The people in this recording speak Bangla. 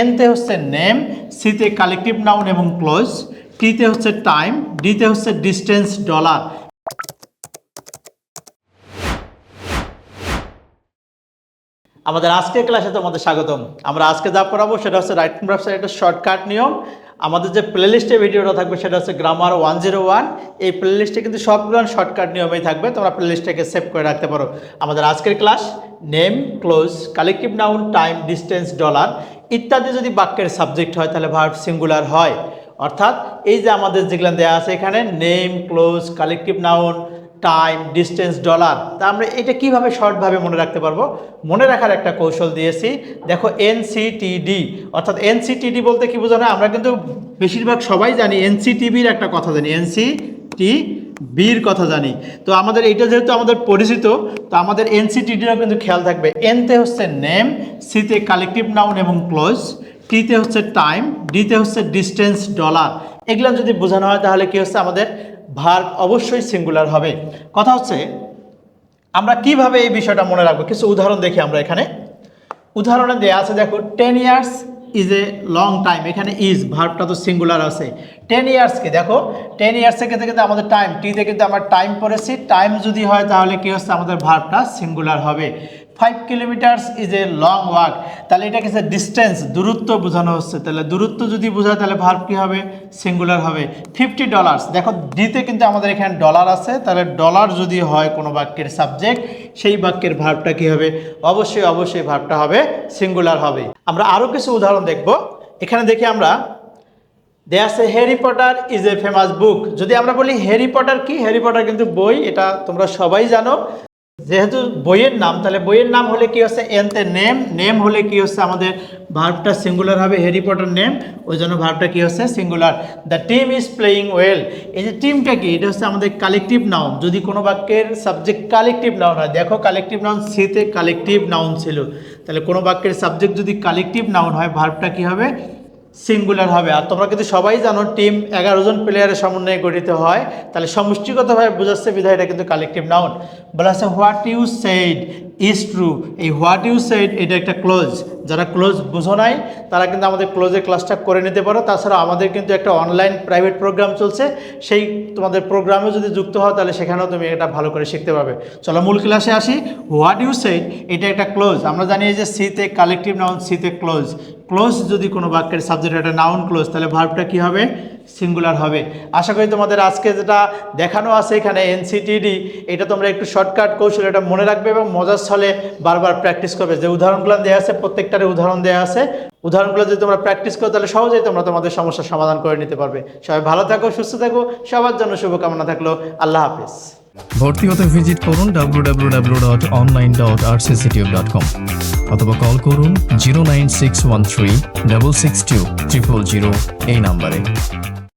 এনতে হচ্ছে নেম, সিতে কালেকটিভ নাউন এবং ক্লোজ, টিতে হচ্ছে টাইম, ডিতে হচ্ছে ডিস্টেন্স ডলার। আমাদের আজকের ক্লাসে তোমাদের স্বাগতম। আমরা আজকে যা পড়াবো সেটা হচ্ছে রাইটিং ব্যবসার একটা শর্টকাট নিয়ম। আমাদের যে প্লেলিস্টে ভিডিওটা থাকবে সেটা হচ্ছে গ্রামার ওয়ান জিরো ওয়ান এই প্লেলিস্টে কিন্তু সবগুলো শর্টকাট নিয়মেই থাকবে, তোমরা প্লেলিস্টটাকে সেভ করে রাখতে পারো। আমাদের আজকের class name close collective noun time distance dollar ইত্যাদি যদি বাক্যের সাবজেক্ট হয়, তাহলে ভার্ব সিঙ্গুলার হয়। অর্থাৎ এই যে আমাদের যেগুলো দেওয়া আছে এখানে name clause collective noun time distance dollar তা আমরা এটা কীভাবে শর্টভাবে মনে রাখতে পারব? মনে রাখার একটা কৌশল দিয়েছি। দেখো এনসিটিডি অর্থাৎ এনসিটিডি বলতে কি বোঝানো? আমরা কিন্তু বেশিরভাগ সবাই জানি এনসিটিভির একটা কথা জানি এনসিটি বির কথা জানি। তো আমাদের এটা যেহেতু আমাদের পরিচিত, তো আমাদের এনসিটিডিরও কিন্তু খেয়াল থাকবে। এনতে হচ্ছে নেম সিতে কালেকটিভ নাউন এবং ক্লোজ টিতে হচ্ছে টাইম, ডিতে হচ্ছে ডিস্টেন্স ডলার। এগুলো যদি বোঝানো হয় তাহলে কি হচ্ছে? আমাদের ভার্ব অবশ্যই সিঙ্গুলার হবে। কথা হচ্ছে, আমরা কীভাবে এই বিষয়টা মনে রাখব? কিছু উদাহরণ দেখি আমরা এখানে। উদাহরণে দেওয়া আছে, দেখো ten years is a long time এখানে ইজ ভার্বটা তো সিঙ্গুলার আছে। টেন ইয়ার্সকে দেখো টেন ইয়ার্সে কিন্তু কিন্তু আমাদের টাইম টিতে কিন্তু আমরা টাইম পড়েছি। টাইম যদি হয় তাহলে কি হচ্ছে? আমাদের ভার্বটা সিঙ্গুলার হবে। Five kilometres is a long walk তাহলে এটা কিছু ডিস্টেন্স দূরত্ব বোঝানো হচ্ছে। তাহলে দূরত্ব যদি বোঝায় তাহলে ভার্ব কী হবে? সিঙ্গুলার হবে। ফিফটি ডলার্স দেখো ডিতে কিন্তু আমাদের এখানে ডলার আছে। তাহলে ডলার যদি হয় কোনো বাক্যের সাবজেক্ট সেই বাক্যের ভার্বটা কী হবে? অবশ্যই অবশ্যই ভার্বটা হবে সিঙ্গুলার হবে। আমরা আরও কিছু উদাহরণ দেখব। এখানে দেখি আমরা দেয়া আছে Harry Potter is a famous book যদি আমরা বলি হ্যারি পটার কি? হ্যারি পটার কিন্তু বই, এটা তোমরা সবাই জানো। যেহেতু বইয়ের নাম, তাহলে বইয়ের নাম হলে কি হচ্ছে? এনতে নেম নেম হলে কি হচ্ছে? আমাদের ভার্বটা সিঙ্গুলার হবে হ্যারি পটার নেম ওই জন্য ভার্বটা কি হচ্ছে? Singular the team is playing well এই যে টিমটা কি? এটা হচ্ছে আমাদের কালেকটিভ নাউন যদি কোনো বাক্যের সাবজেক্ট কালেকটিভ নাউন হয়, দেখো কালেকটিভ নাউন সিতে কালেকটিভ নাউন ছিল। তাহলে কোনো বাক্যের সাবজেক্ট যদি কালেকটিভ নাউন হয় ভার্বটা কি হবে? সিঙ্গুলার হবে। আর তোমরা কিন্তু সবাই জানো টিম এগারো জন প্লেয়ারের সমন্বয়ে গঠিত হয়, তাহলে সমষ্টিগতভাবে বোঝাচ্ছে বিধায় এটা কিন্তু কালেকটিভ নাউন বলা আছে what you said is true এই হোয়াট ইউ সেইড এটা একটা ক্লোজ যারা ক্লোজ বুঝো নাই, তারা কিন্তু আমাদের ক্লোজের ক্লাসটা করে নিতে পারো। তাছাড়া আমাদের কিন্তু একটা অনলাইন প্রাইভেট প্রোগ্রাম চলছে। সেই তোমাদের প্রোগ্রামে যদি যুক্ত হও, তাহলে সেখানেও তুমি এটা ভালো করে শিখতে পারবে। চলো মূল ক্লাসে আসি। হোয়াট ইউ সেইড এটা একটা ক্লোজ আমরা জানি যে সিতে কালেকটিভ নাউন সিতে ক্লোজ ক্লোজ যদি কোনো বাক্যের সাবজেক্ট একটা নাউন ক্লোজ তাহলে ভার্বটা কি হবে? সিঙ্গুলার হবে। আশা করি তোমাদের আজকে যেটা দেখানো আছে এখানে এনসিটিডি এটা তোমরা একটু শর্টকাট কৌশল এটা মনে রাখবে এবং মজার ছলে বারবার প্র্যাকটিস করবে। যে উদাহরণগুলো দেওয়া আছে প্রত্যেকটারে উদাহরণ দেওয়া আছে। উদাহরণগুলো যদি তোমরা প্র্যাকটিস করো, তাহলে সহজেই তোমরা তোমাদের সমস্যার সমাধান করে নিতে পারবে। সবাই ভালো থাকো, সুস্থ থাকো, সবার জন্য শুভকামনা থাকল। আল্লাহ হাফিজ। ভর্তি হতে ভিজিট করুন www.online.rcctube.com অথবা কল করুন zero nine six one three double six two triple zero এই নাম্বারে